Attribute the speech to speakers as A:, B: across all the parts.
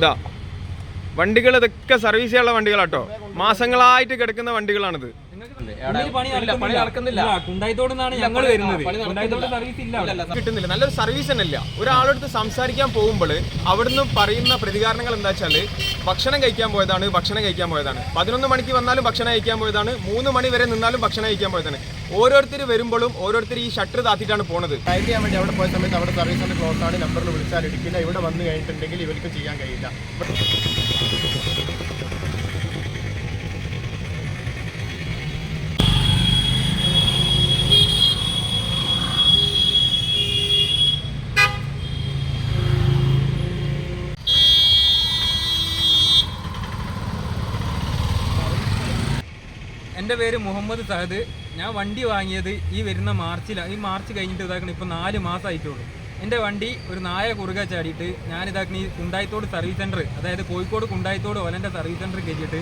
A: ഇതാ വണ്ടികൾ ഇതൊക്കെ സർവീസ് ചെയ്യാനുള്ള വണ്ടികളാട്ടോ. മാസങ്ങളായിട്ട് കിടക്കുന്ന വണ്ടികളാണിത്.
B: ഉള്ളിൽ പണി
C: പണി നടക്കുന്നില്ല.
B: ഇല്ല, കുണ്ടായിത്തോടുന്നാണ് വരുന്നത്
C: പണി നടക്കുന്നില്ല.
B: സർവീസ് ഇല്ല
A: കിട്ടുന്നില്ല. നല്ലൊരു സർവീസ് തന്നെ ഇല്ല ഒരാളടുത്ത് സംസാരിക്കാൻ പോകുമ്പോൾ അവിടുന്ന് പറയുന്ന പ്രതികരണങ്ങൾ എന്താ വെച്ചാൽ ഭക്ഷണം കഴിക്കാൻ പോയതാണ് ഭക്ഷണം കഴിക്കാൻ പോയതാണ്. പതിനൊന്ന് മണിക്ക് വന്നാലും ഭക്ഷണം കഴിക്കാൻ പോയതാണ് മൂന്ന് മണി വരെ നിന്നാലും ഭക്ഷണം കഴിക്കാൻ പോയതാണ്. ഓരോരുത്തർ വരുമ്പോഴും ഓരോരുത്തർ ഈ ഷട്ടർ താത്തിട്ടാണ് പോണത്.
D: ഡ്രൈവ് ചെയ്യാൻ വേണ്ടി അവിടെ പോയ സമയത്ത് അവിടെ സർവീസ് ക്ലോസ് ആണ് നമ്പറിൽ വിളിച്ചാൽ എടുക്കില്ല ഇവിടെ വന്നു കഴിഞ്ഞിട്ടുണ്ടെങ്കിൽ ഇവർക്ക് ചെയ്യാൻ കഴിയില്ല.
B: എന്റെ പേര് മുഹമ്മദ് സഹദ്. ഞാൻ വണ്ടി വാങ്ങിയത് ഈ വരുന്ന മാർച്ചിലാണ് ഈ മാർച്ച് കഴിഞ്ഞിട്ട് ഇതാക്കണം ഇപ്പോൾ നാല് മാസമായിട്ടുള്ളൂ എന്റെ വണ്ടി ഒരു നായ കുറുക ചാടിയിട്ട് ഞാൻ ഇതാക്കണ ഈ കുണ്ടായിത്തോട് സർവീസ് സെന്റർ അതായത് കോഴിക്കോട് കുണ്ടായിത്തോട് ഒലന്റെ സർവീസ് സെന്റർ കയറ്റിയിട്ട്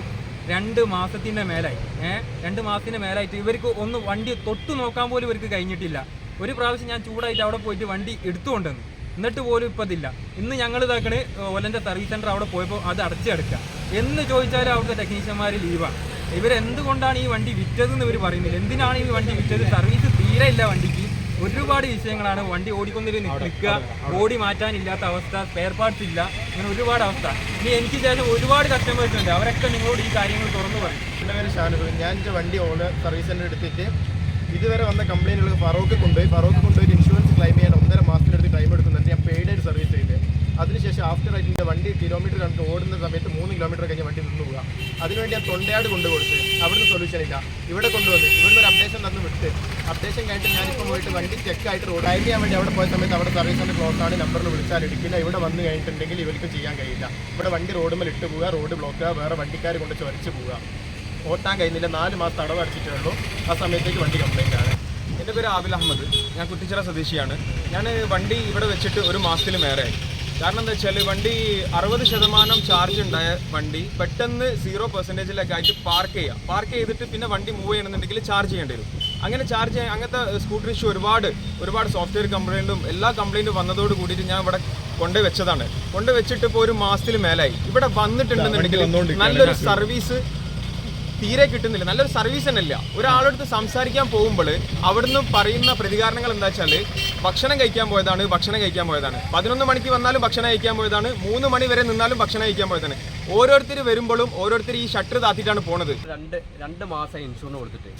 B: രണ്ട് മാസത്തിന്റെ മേലായി. ഏഹ് രണ്ട് മാസത്തിന്റെ മേലായിട്ട് ഇവർക്ക് ഒന്ന് വണ്ടി തൊട്ട് നോക്കാൻ പോലും ഇവർക്ക് കഴിഞ്ഞിട്ടില്ല. ഒരു പ്രാവശ്യം ഞാൻ ചൂടായിട്ട് അവിടെ പോയിട്ട് വണ്ടി എടുത്തുകൊണ്ടുവന്നു. എന്നിട്ട് പോലും ഇപ്പം ഇന്ന് ഞങ്ങൾ ഇതാക്കണ് ഒലന്റെ സർവീസ് സെന്റർ അവിടെ പോയപ്പോൾ അത് അടച്ചെടുക്കുക എന്ന് ചോദിച്ചാലും അവിടുത്തെ ടെക്നീഷ്യന്മാർ ലീവാണ് ഇവരെന്തുകൊണ്ടാണ് ഈ വണ്ടി വിറ്റതെന്ന് ഇവർ പറയുന്നില്ല. എന്തിനാണ് ഈ വണ്ടി വിറ്റത്? സർവീസ് തീരെ ഇല്ല വണ്ടിക്ക്. ഒരുപാട് വിഷയങ്ങളാണ്. വണ്ടി ഓടിക്കൊന്നിൽ നിൽക്കുക ഓടി മാറ്റാനില്ലാത്ത അവസ്ഥ സ്പെയർ പാർട്സ് ഇല്ല. അങ്ങനെ ഒരുപാട് അവസ്ഥ. ഇനി എനിക്ക് ശേഷം ഒരുപാട് കസ്റ്റമേഴ്സ് ഉണ്ട്. അവരൊക്കെ നിങ്ങളോട് ഈ കാര്യങ്ങൾ തുറന്നു പറയും.
D: എന്റെ പേര് ഷാനുഫ് ഞാൻ എന്റെ വണ്ടി ഓണ് സർവീസ് സെന്റർ എടുത്തിട്ട് ഇതുവരെ വന്ന കംപ്ലൈന്റുകൾ ഫറോക്ക് കൊണ്ടുപോയി. ഫറോക്ക് കൊണ്ടുപോയി ഇൻഷുറൻസ് ക്ലെയിം ചെയ്യാൻ ഒന്നര മാസത്തിനടുത്ത് ടൈം എടുക്കുന്നുണ്ട് ഞാൻ പെയ്ഡ് ആയിട്ട് സർവീസ് ചെയ്ത് അതിനുശേഷം ആഫ്റ്റർ എന്റെ വണ്ടി കിലോമീറ്റർ കണ്ട് ഓടുന്ന സമയത്ത് മൂന്ന് കിലോമീറ്റർ കഴിഞ്ഞ് വണ്ടി നിന്ന് പോവുക. അതിനുവേണ്ടി ഞാൻ തൊണ്ടയാട് കൊണ്ടുകൊടുത്ത്. അവിടുന്ന് സൊല്യൂഷൻ ഇല്ല. ഇവിടെ കൊണ്ടുവന്ന്. ഇവിടുന്ന് ഒരു അപ്ഡേഷൻ തന്നു വിട്ട്. അപ്ഡേഷൻ കഴിഞ്ഞിട്ട് ഞാനിപ്പോൾ പോയിട്ട് വണ്ടി ചെക്ക് ആയിട്ട് റോഡ് ടൈം ചെയ്യാൻ വേണ്ടി അവിടെ പോയ സമയത്ത് അവിടെ സർവീസ് സെന്റർ ക്ലോസ് ആണ്. നമ്പറിൽ വിളിച്ചാൽ എടുക്കില്ല. ഇവിടെ വന്ന് കഴിഞ്ഞിട്ടുണ്ടെങ്കിൽ ഇവർക്ക് ചെയ്യാൻ കഴിയില്ല. ഇവിടെ വണ്ടി റോഡ് മേൽ ഇട്ട് പോവുക. റോഡ് ബ്ലോക്ക് വേറെ വണ്ടിക്കാർ കൊണ്ട് ചൊരച്ച് പോവുക. ഓട്ടാൻ കഴിയുന്നില്ല. നാല് മാസം അടവ് അടച്ചിട്ടേ ഉള്ളൂ ആ സമയത്തേക്ക് വണ്ടി കംപ്ലൈന്റ് ആണ്.
A: എന്റെ പേര് ആബിൽ അഹമ്മദ്. ഞാൻ കുട്ടിച്ചിറ സ്വദേശിയാണ്. ഞാൻ വണ്ടി ഇവിടെ വെച്ചിട്ട് ഒരു മാസത്തിൽ മേലെയായി കാരണം എന്താ വെച്ചാൽ വണ്ടി അറുപത് ശതമാനം ചാർജ് ഉണ്ടായ വണ്ടി പെട്ടെന്ന് സീറോ പെർസെന്റേജിലൊക്കെ ആയിട്ട് പാർക്ക് ചെയ്യുക പാർക്ക് ചെയ്തിട്ട് പിന്നെ വണ്ടി മൂവ് ചെയ്യണമെന്നുണ്ടെങ്കിൽ ചാർജ് ചെയ്യേണ്ടി വരും. അങ്ങനെ ചാർജ് ചെയ്യാൻ അങ്ങനത്തെ സ്കൂട്ടർ ഇഷ്യൂ ഒരുപാട് ഒരുപാട് സോഫ്റ്റ്വെയർ കംപ്ലൈന്റും എല്ലാ കംപ്ലൈന്റും വന്നതോട് കൂടിയിട്ട് ഞാൻ ഇവിടെ കൊണ്ടു വെച്ചതാണ്. കൊണ്ടു വെച്ചിട്ട് ഇപ്പോൾ ഒരു മാസത്തിൽ മേലായി. ഇവിടെ വന്നിട്ടുണ്ടെന്നുണ്ടെങ്കിൽ നല്ലൊരു സർവീസ് തീരെ കിട്ടുന്നില്ല. നല്ലൊരു സർവീസ് തന്നെ ഇല്ല ഒരാളടുത്ത് സംസാരിക്കാൻ പോകുമ്പോൾ അവിടുന്ന് പറയുന്ന പ്രതികരണങ്ങൾ എന്താ വെച്ചാൽ ഭക്ഷണം കഴിക്കാൻ പോയതാണ് ഭക്ഷണം കഴിക്കാൻ പോയതാണ്. പതിനൊന്ന് മണിക്ക് വന്നാലും ഭക്ഷണം കഴിക്കാൻ പോയതാണ് മൂന്ന് മണി വരെ നിന്നാലും ഭക്ഷണം കഴിക്കാൻ പോയതാണ്. ഓരോരുത്തർ വരുമ്പോഴും ഓരോരുത്തർ ഈ ഷട്ടർ താത്തിട്ടാണ് പോണത്.
C: രണ്ട് രണ്ട് മാസം ഇൻഷുറൻസ് കൊടുത്തിട്ട്.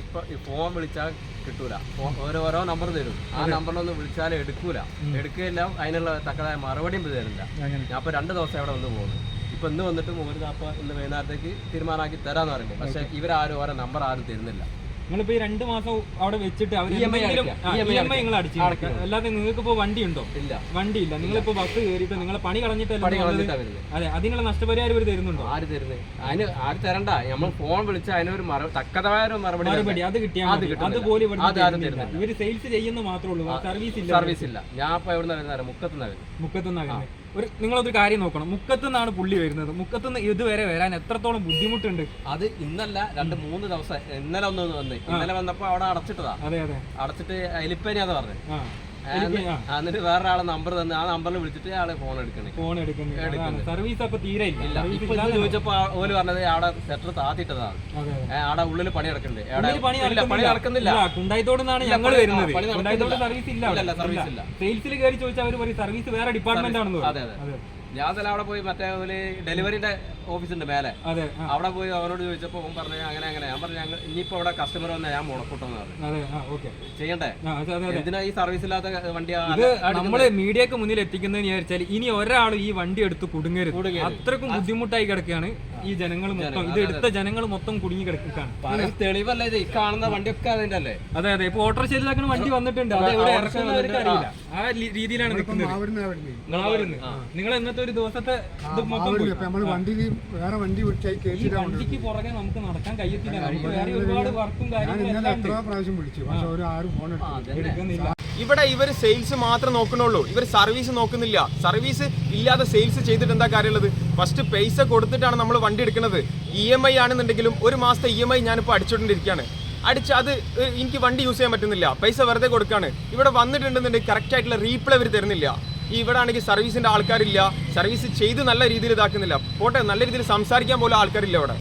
C: ഇപ്പൊ ഈ ഫോൺ വിളിച്ചാൽ കിട്ടൂല. ഓരോ ഓരോരോ നമ്പർ തരും. ആ നമ്പറിലൊന്നും വിളിച്ചാൽ എടുക്കൂല. എടുക്കുകയില്ല അതിനുള്ള തക്കതായ മറുപടിയും തരില്ല. ഞാൻ ഇപ്പൊ രണ്ട് ദിവസം അവിടെ വന്ന് പോകുന്നു. ഇപ്പൊ ഇന്ന് വന്നിട്ട് ഒരു നാപ്പ ഇന്ന് വൈകുന്നേരത്തേക്ക് തീരുമാനമാക്കി തരാന്ന് പറയുന്നത് പക്ഷെ ഇവരാരും ഓരോ നമ്പർ ആരും തരുന്നില്ല.
B: നിങ്ങളിപ്പോ ഈ രണ്ട് മാസം അവിടെ വെച്ചിട്ട് അവർ നിങ്ങൾ അടിച്ചു അല്ലാതെ നിങ്ങൾക്ക് ഇപ്പോ വണ്ടി ഉണ്ടോ
C: ഇല്ല.
B: വണ്ടി ഇല്ല. നിങ്ങളിപ്പോ ബസ് കയറിയിട്ട് നിങ്ങളെ പണി കളഞ്ഞിട്ടല്ല? അതെ. അതിനുള്ള നഷ്ടപരിഹാരം ഒരു തരുന്നുണ്ടോ?
C: ആര് തരുന്നത് അതിന് ആര് തരണ്ട? നമ്മൾ ഫോൺ വിളിച്ച അതിനൊരു തക്കതായ ഒരു മറുപടി
B: മറുപടി. അത് കിട്ടിയാൽ. അതുപോലെ. ഇവർ സെയിൽസ് ചെയ്യുന്ന മാത്രമേ ഉള്ളൂ. സർവീസ് ഇല്ല.
C: സർവീസ് ഇല്ല. ഞാൻ ഇപ്പൊ എവിടെ നിന്ന് മുക്കത്തുനിന്ന്
B: മുക്കത്തുനിന്നാണ് ഒരു നിങ്ങളൊരു കാര്യം നോക്കണം. മുക്കത്തു നിന്നാണ് പുള്ളി വരുന്നത്. മുക്കത്തു നിന്ന് ഇതുവരെ വരാൻ എത്രത്തോളം ബുദ്ധിമുട്ടുണ്ട്?
C: അത് ഇന്നല്ല രണ്ട് മൂന്ന് ദിവസം ഇന്നലെ ഒന്ന് വന്ന്. ഇന്നലെ വന്നപ്പോ അവിടെ അടച്ചിട്ടതാ.
B: അതെ അതെ.
C: അടച്ചിട്ട് എലിപ്പനിയാന്ന് പറഞ്ഞു.
B: ആ.
C: എന്നിട്ട് വേറെ ആളെ വേറൊരാളെ നമ്പർ തന്നെ ആ നമ്പറിൽ വിളിച്ചിട്ട് ആളെ ഫോൺ എടുക്കണേ.
B: ഫോൺ എടുക്കണേ സർവീസ് അപ്പൊ തീരെ ഇല്ല.
C: ഇപ്പൊ ചോദിച്ചപ്പോ ഓൽ പറഞ്ഞത് അവിടെ സെറ്റർ താത്തിട്ടതാണ് അവിടെ ഉള്ളിൽ പണി
B: നടക്കണ്ടേ പണി
C: പണി നടക്കുന്നില്ല.
B: കുണ്ടായിത്തോടുന്നാണ് ഞങ്ങൾ വരുന്നത്. കുണ്ടായിത്തോട് സർവീസ് ഇല്ല
C: സർവീസ് ഇല്ല.
B: സെയിൽസിൽ കയറി ചോദിച്ചാൽ അവർ പറയും സർവീസ് വേറെ ഡിപ്പാർട്ട്മെന്റ് ആണെന്ന്
C: അതെ. അതെ. ഞാൻ തന്നെ അവിടെ പോയി മറ്റേ ഒരു ഡെലിവറിന്റെ ഓഫീസ് ഉണ്ട് മേലെ.
B: അതെ
C: അവിടെ പോയി അവരോട് ചോദിച്ചപ്പോൾ അവൻ പറഞ്ഞു അങ്ങനെ അങ്ങനെ. ഞാൻ പറഞ്ഞു ഞങ്ങൾ ഇനിയിപ്പോ അവിടെ കസ്റ്റമർ വന്നാൽ ഞാൻ മുടക്കൂട്ടെന്ന് പറഞ്ഞു. ചെയ്യണ്ടേ? എന്തിനാ ഈ സർവീസ് ഇല്ലാത്ത വണ്ടി ആ-
B: നമ്മൾ മീഡിയക്ക് മുന്നിൽ എത്തിക്കുന്നതെന്ന് വിചാരിച്ചാൽ ഇനി ഒരാളും ഈ വണ്ടി എടുത്ത് കുടുങ്ങരുത്. അത്രക്കും ബുദ്ധിമുട്ടായി കിടക്കുകയാണ്. ഈ ജനങ്ങൾ മൊത്തം ഇത് എടുത്ത ജനങ്ങൾ മൊത്തം കുടുങ്ങി കിടക്കുകയാണ്.
C: തെളിവല്ല ഇത്. ഈ കാണുന്ന വണ്ടിയൊക്കെ അതിന്റെ അല്ലേ
B: അതെ അതെ. ഇപ്പൊ ഓട്ടോ ശരിയാക്കുന്ന വണ്ടി വന്നിട്ടുണ്ട്. അത് എവിടെ ഇറക്കുന്നവർക്ക് അറിയില്ല. ആ രീതിയിലാണ് നിൽക്കുന്നത്. നിങ്ങൾ ഇന്നത്തെ ഒരു ദിവസത്തെ ഇത് മൊത്തം
E: വണ്ടിയിൽ വേറെ വണ്ടി
B: വണ്ടിക്ക് പുറകെ നമുക്ക് നടക്കാൻ കഴിയത്തില്ല. വേറെ ഒരുപാട് വർക്കും കാര്യങ്ങളും
E: എത്ര പ്രാവശ്യം വിളിച്ചു. പക്ഷെ ഒരു ആരും ഫോൺ
B: എടുക്കുന്നില്ല.
A: ഇവിടെ ഇവർ സെയിൽസ് മാത്രം നോക്കണുള്ളൂ ഇവർ സർവീസ് നോക്കുന്നില്ല. സർവീസ് ഇല്ലാതെ സെയിൽസ് ചെയ്തിട്ട് എന്താ കാര്യമുള്ളത്? ഫസ്റ്റ് പൈസ കൊടുത്തിട്ടാണ് നമ്മൾ വണ്ടി എടുക്കുന്നത്. ഇ എം ഐ ആണെന്നുണ്ടെങ്കിലും ഒരു മാസത്തെ ഇ എം ഐ ഞാനിപ്പോൾ അടിച്ചുകൊണ്ടിരിക്കുകയാണ്. അടിച്ച് അത് എനിക്ക് വണ്ടി യൂസ് ചെയ്യാൻ പറ്റുന്നില്ല. പൈസ വെറുതെ കൊടുക്കുകയാണ്. ഇവിടെ വന്നിട്ടുണ്ടെന്നുണ്ടെങ്കിൽ കറക്റ്റ് ആയിട്ടുള്ള റീപ്ലൈ അവർ തരുന്നില്ല. ഈ ഇവിടെ ആണെങ്കിൽ സർവീസിന്റെ ആൾക്കാരില്ല. സർവീസ് ചെയ്ത് നല്ല രീതിയിൽ ഇതാക്കുന്നില്ല. പോട്ടെ നല്ല രീതിയിൽ സംസാരിക്കാൻ പോലും ആൾക്കാരില്ല ഇവിടെ.